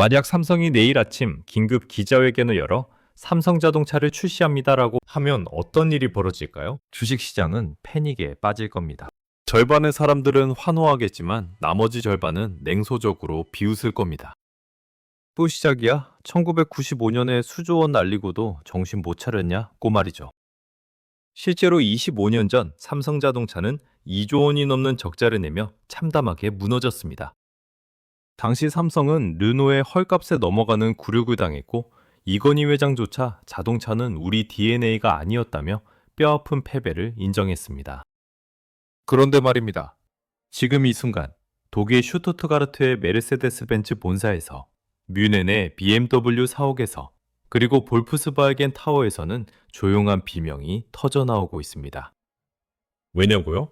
만약 삼성이 내일 아침 긴급 기자회견을 열어 삼성자동차를 출시합니다라고 하면 어떤 일이 벌어질까요? 주식시장은 패닉에 빠질 겁니다. 절반의 사람들은 환호하겠지만 나머지 절반은 냉소적으로 비웃을 겁니다. 또 시작이야? 1995년에 수조원 날리고도 정신 못 차렸냐고 말이죠. 실제로 25년 전 삼성자동차는 2조 원이 넘는 적자를 내며 참담하게 무너졌습니다. 당시 삼성은 르노의 헐값에 넘어가는 굴욕을 당했고 이건희 회장조차 자동차는 우리 DNA가 아니었다며 뼈아픈 패배를 인정했습니다. 그런데 말입니다. 지금 이 순간 독일 슈투트가르트의 메르세데스 벤츠 본사에서 뮌헨의 BMW 사옥에서 그리고 볼프스바겐 타워에서는 조용한 비명이 터져 나오고 있습니다. 왜냐고요?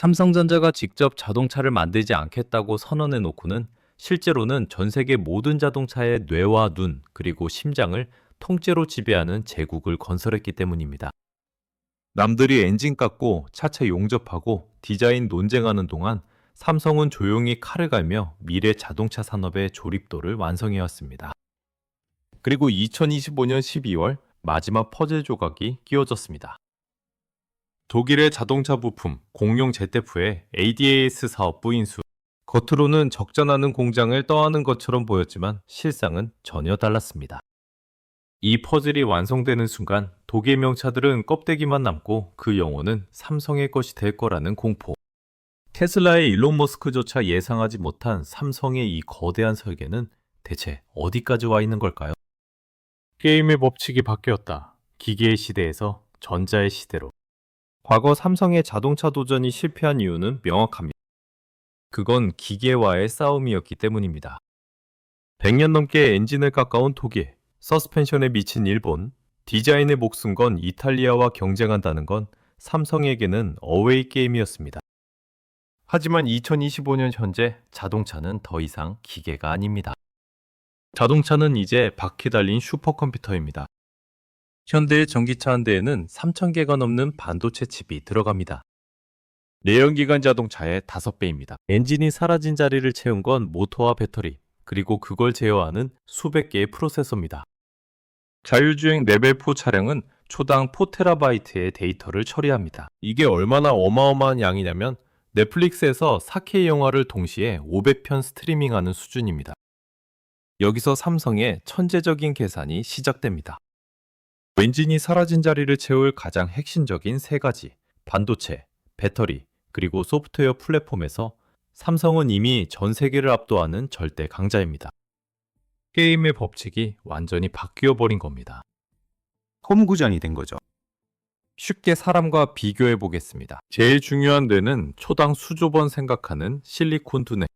삼성전자가 직접 자동차를 만들지 않겠다고 선언해 놓고는 실제로는 전 세계 모든 자동차의 뇌와 눈 그리고 심장을 통째로 지배하는 제국을 건설했기 때문입니다. 남들이 엔진 깎고 차체 용접하고 디자인 논쟁하는 동안 삼성은 조용히 칼을 갈며 미래 자동차 산업의 조립도를 완성해 왔습니다. 그리고 2025년 12월 마지막 퍼즐 조각이 끼워졌습니다. 독일의 자동차 부품 공룡 ZF의 ADAS 사업부 인수. 겉으로는 적자나는 공장을 떠하는 것처럼 보였지만 실상은 전혀 달랐습니다. 이 퍼즐이 완성되는 순간 독일 명차들은 껍데기만 남고 그 영혼은 삼성의 것이 될 거라는 공포. 테슬라의 일론 머스크조차 예상하지 못한 삼성의 이 거대한 설계는 대체 어디까지 와 있는 걸까요? 게임의 법칙이 바뀌었다. 기계의 시대에서 전자의 시대로. 과거 삼성의 자동차 도전이 실패한 이유는 명확합니다. 그건 기계와의 싸움이었기 때문입니다. 100년 넘게 엔진을 깎아온 독일, 서스펜션에 미친 일본, 디자인의 목숨 건 이탈리아와 경쟁한다는 건 삼성에게는 어웨이 게임이었습니다. 하지만 2025년 현재 자동차는 더 이상 기계가 아닙니다. 자동차는 이제 바퀴 달린 슈퍼컴퓨터입니다. 현대의 전기차 한 대에는 3,000개가 넘는 반도체 칩이 들어갑니다. 내연기관 자동차의 5배입니다. 엔진이 사라진 자리를 채운 건 모터와 배터리, 그리고 그걸 제어하는 수백 개의 프로세서입니다. 자율주행 레벨 4 차량은 초당 4테라바이트의 데이터를 처리합니다. 이게 얼마나 어마어마한 양이냐면 넷플릭스에서 4K 영화를 동시에 500편 스트리밍하는 수준입니다. 여기서 삼성의 천재적인 계산이 시작됩니다. 엔진이 사라진 자리를 채울 가장 핵심적인 세 가지, 반도체, 배터리, 그리고 소프트웨어 플랫폼에서 삼성은 이미 전 세계를 압도하는 절대 강자입니다. 게임의 법칙이 완전히 바뀌어 버린 겁니다. 홈구장이 된 거죠. 쉽게 사람과 비교해 보겠습니다. 제일 중요한 데는 초당 수조 번 생각하는 실리콘 두뇌.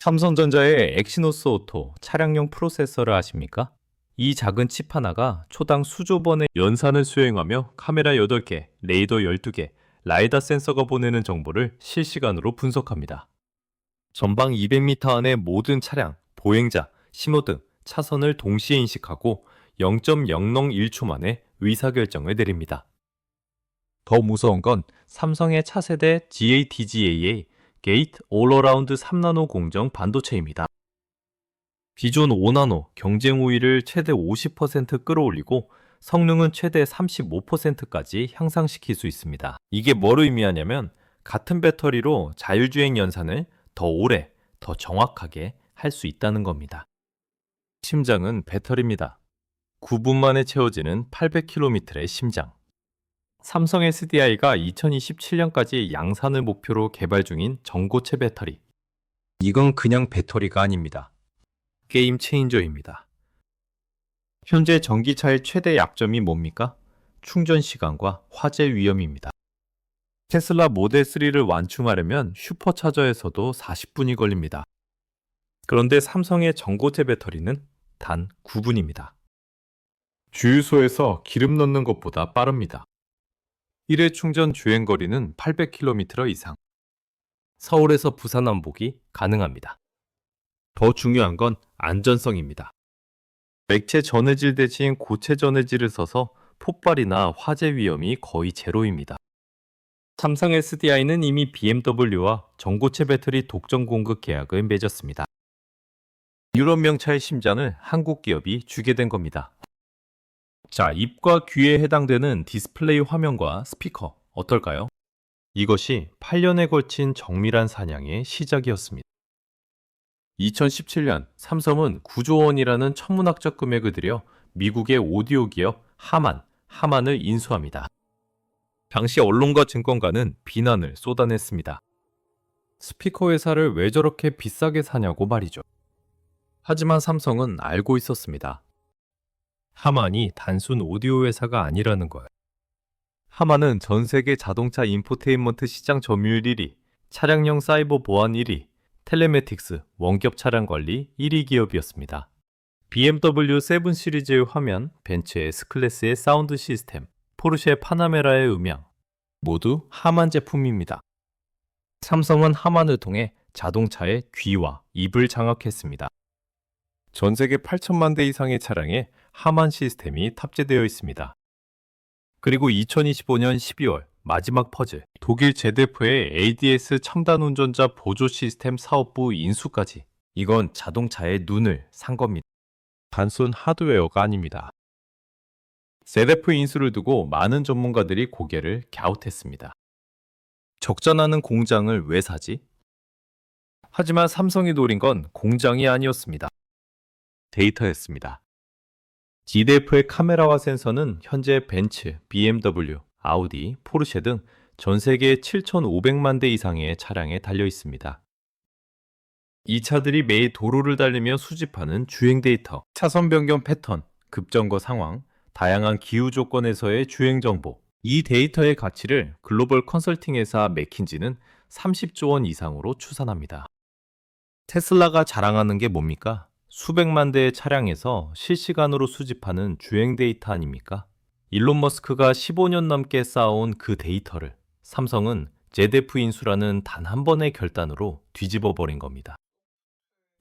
삼성전자의 엑시노스 오토 차량용 프로세서를 아십니까? 이 작은 칩 하나가 초당 수조 번의 연산을 수행하며 카메라 8개, 레이더 12개, 라이다 센서가 보내는 정보를 실시간으로 분석합니다. 전방 200m 안의 모든 차량, 보행자, 신호 등, 차선을 동시에 인식하고 0.001초 만에 의사결정을 내립니다. 더 무서운 건 삼성의 차세대 GATGA의 게이트 올어라운드 3나노 공정 반도체입니다. 기존 5나노 경쟁 우위를 최대 50% 끌어올리고 성능은 최대 35%까지 향상시킬 수 있습니다. 이게 뭘 의미하냐면 같은 배터리로 자율주행 연산을 더 오래, 더 정확하게 할 수 있다는 겁니다. 심장은 배터리입니다. 9분 만에 채워지는 800km의 심장. 삼성 SDI가 2027년까지 양산을 목표로 개발 중인 전고체 배터리. 이건 그냥 배터리가 아닙니다. 게임 체인저입니다. 현재 전기차의 최대 약점이 뭡니까? 충전 시간과 화재 위험입니다. 테슬라 모델 3를 완충하려면 슈퍼차저에서도 40분이 걸립니다. 그런데 삼성의 전고체 배터리는 단 9분입니다. 주유소에서 기름 넣는 것보다 빠릅니다. 1회 충전 주행 거리는 800km 이상. 서울에서 부산 왕복이 가능합니다. 더 중요한 건 안전성입니다. 액체 전해질 대신 고체 전해질을 써서 폭발이나 화재 위험이 거의 제로입니다. 삼성 SDI는 이미 BMW와 전고체 배터리 독점 공급 계약을 맺었습니다. 유럽 명차의 심장을 한국 기업이 주게 된 겁니다. 자, 입과 귀에 해당되는 디스플레이 화면과 스피커 어떨까요? 이것이 8년에 걸친 정밀한 사냥의 시작이었습니다. 2017년 삼성은 9조 원이라는 천문학적 금액을 들여 미국의 오디오 기업 하만, 하만을 인수합니다. 당시 언론과 증권가는 비난을 쏟아냈습니다. 스피커 회사를 왜 저렇게 비싸게 사냐고 말이죠. 하지만 삼성은 알고 있었습니다. 하만이 단순 오디오 회사가 아니라는 걸. 하만은 전 세계 자동차 인포테인먼트 시장 점유율 1위, 차량용 사이버 보안 1위, 텔레메틱스 원격 차량 관리 1위 기업이었습니다. BMW 7 시리즈의 화면, 벤츠의 S클래스의 사운드 시스템, 포르쉐 파나메라의 음향 모두 하만 제품입니다. 삼성은 하만을 통해 자동차의 귀와 입을 장악했습니다. 전 세계 8천만 대 이상의 차량에 하만 시스템이 탑재되어 있습니다. 그리고 2025년 12월 마지막 퍼즐, 독일 제데프의 ADS 첨단 운전자 보조 시스템 사업부 인수까지. 이건 자동차의 눈을 산 겁니다. 단순 하드웨어가 아닙니다. 제데프 인수를 두고 많은 전문가들이 고개를 갸웃했습니다. 적자나는 공장을 왜 사지? 하지만 삼성이 노린 건 공장이 아니었습니다. 데이터였습니다. GDF의 카메라와 센서는 현재 벤츠, BMW, 아우디, 포르쉐 등 전 세계 7,500만 대 이상의 차량에 달려 있습니다. 이 차들이 매일 도로를 달리며 수집하는 주행 데이터, 차선 변경 패턴, 급정거 상황, 다양한 기후 조건에서의 주행 정보, 이 데이터의 가치를 글로벌 컨설팅 회사 맥킨지는 30조 원 이상으로 추산합니다. 테슬라가 자랑하는 게 뭡니까? 수백만 대의 차량에서 실시간으로 수집하는 주행 데이터 아닙니까? 일론 머스크가 15년 넘게 쌓아온 그 데이터를 삼성은 제데프 인수라는 단 한 번의 결단으로 뒤집어 버린 겁니다.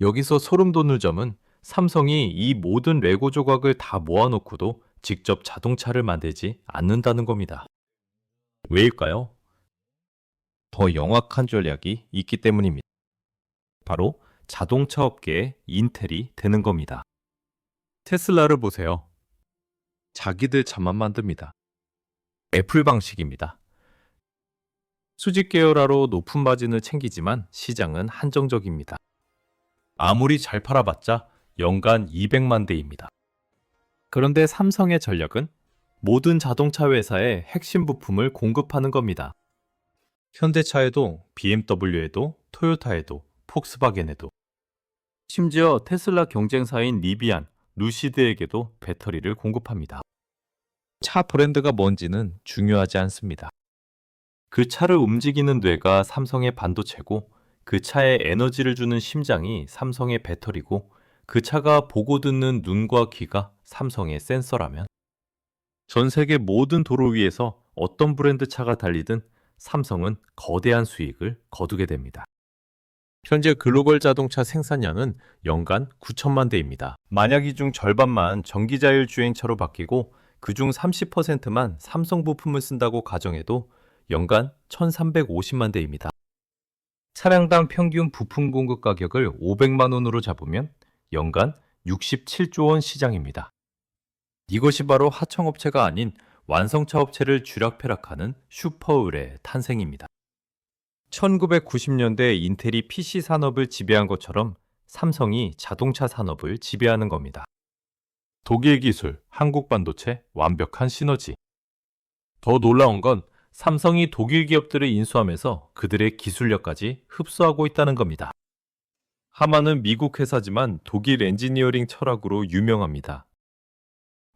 여기서 소름 돋는 점은 삼성이 이 모든 레고 조각을 다 모아놓고도 직접 자동차를 만들지 않는다는 겁니다. 왜일까요? 더 영악한 전략이 있기 때문입니다. 바로 자동차 업계의 인텔이 되는 겁니다. 테슬라를 보세요. 자기들 차만 만듭니다. 애플 방식입니다. 수직 계열화로 높은 마진을 챙기지만 시장은 한정적입니다. 아무리 잘 팔아봤자 연간 200만 대입니다. 그런데 삼성의 전략은 모든 자동차 회사의 핵심 부품을 공급하는 겁니다. 현대차에도 BMW에도 토요타에도 폭스바겐에도 심지어 테슬라 경쟁사인 리비안, 루시드에게도 배터리를 공급합니다. 차 브랜드가 뭔지는 중요하지 않습니다. 그 차를 움직이는 뇌가 삼성의 반도체고 그 차에 에너지를 주는 심장이 삼성의 배터리고 그 차가 보고 듣는 눈과 귀가 삼성의 센서라면 전 세계 모든 도로 위에서 어떤 브랜드 차가 달리든 삼성은 거대한 수익을 거두게 됩니다. 현재 글로벌 자동차 생산량은 연간 9천만 대입니다. 만약 이 중 절반만 전기자율 주행차로 바뀌고 그 중 30%만 삼성 부품을 쓴다고 가정해도 연간 1,350만 대입니다. 차량당 평균 부품 공급 가격을 500만 원으로 잡으면 연간 67조 원 시장입니다. 이것이 바로 하청업체가 아닌 완성차 업체를 쥐락펴락하는 슈퍼의뢰 탄생입니다. 1990년대 인텔이 PC 산업을 지배한 것처럼 삼성이 자동차 산업을 지배하는 겁니다. 독일 기술, 한국 반도체, 완벽한 시너지. 더 놀라운 건 삼성이 독일 기업들을 인수하면서 그들의 기술력까지 흡수하고 있다는 겁니다. 하마는 미국 회사지만 독일 엔지니어링 철학으로 유명합니다.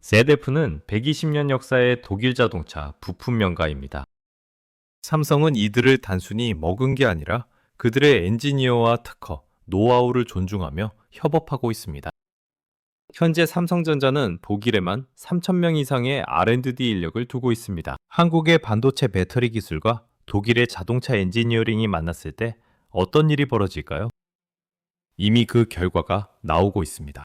ZF는 120년 역사의 독일 자동차 부품 명가입니다. 삼성은 이들을 단순히 먹은 게 아니라 그들의 엔지니어와 특허, 노하우를 존중하며 협업하고 있습니다. 현재 삼성전자는 독일에만 3,000명 이상의 R&D 인력을 두고 있습니다. 한국의 반도체 배터리 기술과 독일의 자동차 엔지니어링이 만났을 때 어떤 일이 벌어질까요? 이미 그 결과가 나오고 있습니다.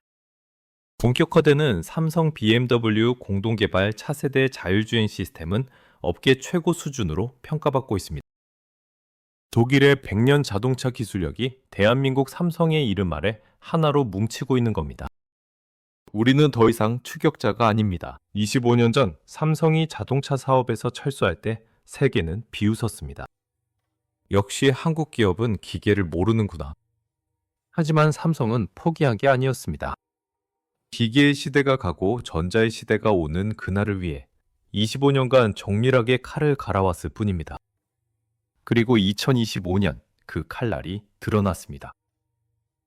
본격화되는 삼성 BMW 공동개발 차세대 자율주행 시스템은 업계 최고 수준으로 평가받고 있습니다. 독일의 100년 자동차 기술력이 대한민국 삼성의 이름 아래 하나로 뭉치고 있는 겁니다. 우리는 더 이상 추격자가 아닙니다. 25년 전 삼성이 자동차 사업에서 철수할 때 세계는 비웃었습니다. 역시 한국 기업은 기계를 모르는구나. 하지만 삼성은 포기한 게 아니었습니다. 기계의 시대가 가고 전자의 시대가 오는 그날을 위해 25년간 정밀하게 칼을 갈아왔을 뿐입니다. 그리고 2025년 그 칼날이 드러났습니다.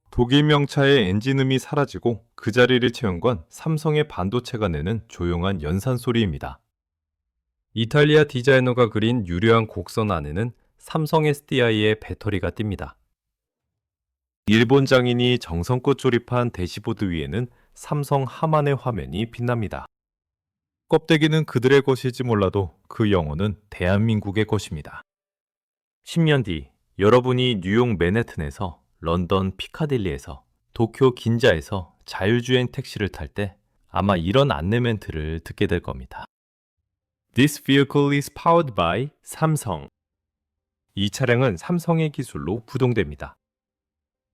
독일 명차의 엔진음이 사라지고 그 자리를 채운 건 삼성의 반도체가 내는 조용한 연산 소리입니다. 이탈리아 디자이너가 그린 유려한 곡선 안에는 삼성 SDI의 배터리가 띕니다. 일본 장인이 정성껏 조립한 대시보드 위에는 삼성 하만의 화면이 빛납니다. 껍데기는 그들의 것일지 몰라도 그 영혼은 대한민국의 것입니다. 10년 뒤 여러분이 뉴욕 맨해튼에서 런던 피카딜리에서 도쿄 긴자에서 자율주행 택시를 탈 때 아마 이런 안내 멘트를 듣게 될 겁니다. This vehicle is powered by 삼성. 이 차량은 삼성의 기술로 부동됩니다.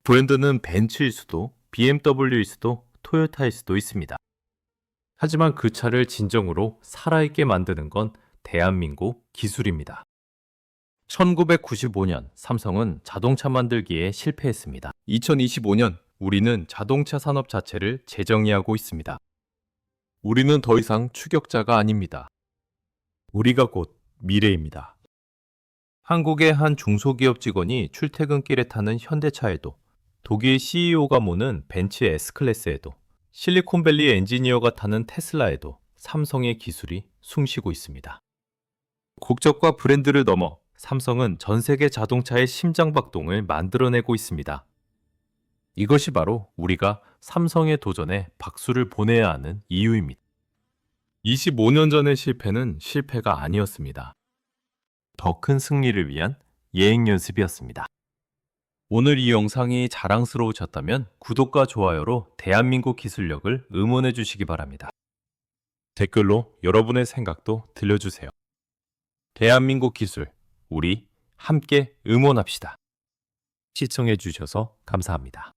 브랜드는 벤츠일 수도 BMW일 수도 토요타일 수도 있습니다. 하지만 그 차를 진정으로 살아있게 만드는 건 대한민국 기술입니다. 1995년 삼성은 자동차 만들기에 실패했습니다. 2025년 우리는 자동차 산업 자체를 재정의하고 있습니다. 우리는 더 이상 추격자가 아닙니다. 우리가 곧 미래입니다. 한국의 한 중소기업 직원이 출퇴근길에 타는 현대차에도 독일 CEO가 모는 벤츠 S클래스에도 실리콘밸리 엔지니어가 타는 테슬라에도 삼성의 기술이 숨쉬고 있습니다. 국적과 브랜드를 넘어 삼성은 전 세계 자동차의 심장박동을 만들어내고 있습니다. 이것이 바로 우리가 삼성의 도전에 박수를 보내야 하는 이유입니다. 25년 전의 실패는 실패가 아니었습니다. 더 큰 승리를 위한 예행 연습이었습니다. 오늘 이 영상이 자랑스러우셨다면 구독과 좋아요로 대한민국 기술력을 응원해 주시기 바랍니다. 댓글로 여러분의 생각도 들려주세요. 대한민국 기술, 우리 함께 응원합시다. 시청해 주셔서 감사합니다.